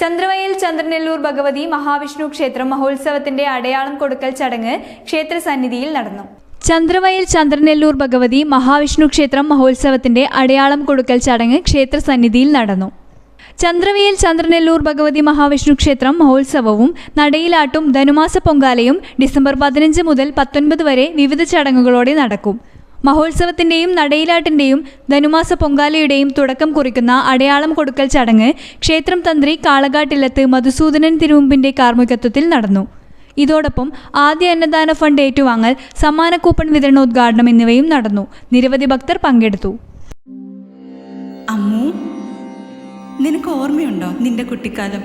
ചന്ദ്രവയൽ ചന്ദ്രനെല്ലൂർ ഭഗവതി മഹാവിഷ്ണു ക്ഷേത്രം മഹോത്സവത്തിന്റെ അടയാളം കൊടുക്കൽ ചടങ്ങ് ക്ഷേത്ര സന്നിധിയിൽ നടന്നു. ചന്ദ്രവയൽ ചന്ദ്രനെല്ലൂർ ഭഗവതി മഹാവിഷ്ണു ക്ഷേത്രം മഹോത്സവത്തിന്റെ അടയാളം കൊടുക്കൽ ചടങ്ങ് ക്ഷേത്ര സന്നിധിയിൽ നടന്നു. ചന്ദ്രവയൽ ചന്ദ്രനെല്ലൂർ ഭഗവതി മഹാവിഷ്ണു ക്ഷേത്രം മഹോത്സവവും നടയിലാട്ടും ധനുമാസ പൊങ്കാലയും ഡിസംബർ പതിനഞ്ച് മുതൽ പത്തൊൻപത് വരെ വിവിധ ചടങ്ങുകളോടെ നടക്കും. മഹോത്സവത്തിന്റെയും നടയിലാട്ടിന്റെയും ധനുമാസ പൊങ്കാലയുടെയും തുടക്കം കുറിക്കുന്ന അടയാളം കൊടുക്കൽ ചടങ്ങ് ക്ഷേത്രം തന്ത്രി കാളകാട്ടില്ലത്ത് മധുസൂദനൻ തിരുമുമ്പിന്റെ കാർമ്മികത്വത്തിൽ നടന്നു. ഇതോടൊപ്പം ആദ്യ അന്നദാന ഫണ്ട് ഏറ്റുവാങ്ങൽ സമ്മാന കൂപ്പൺ വിതരണോദ്ഘാടനം എന്നിവയും നടന്നു. നിരവധി ഭക്തർ പങ്കെടുത്തു. അമ്മു നിനക്ക് ഓർമ്മയുണ്ടോ നിന്റെ കുട്ടിക്കാലം?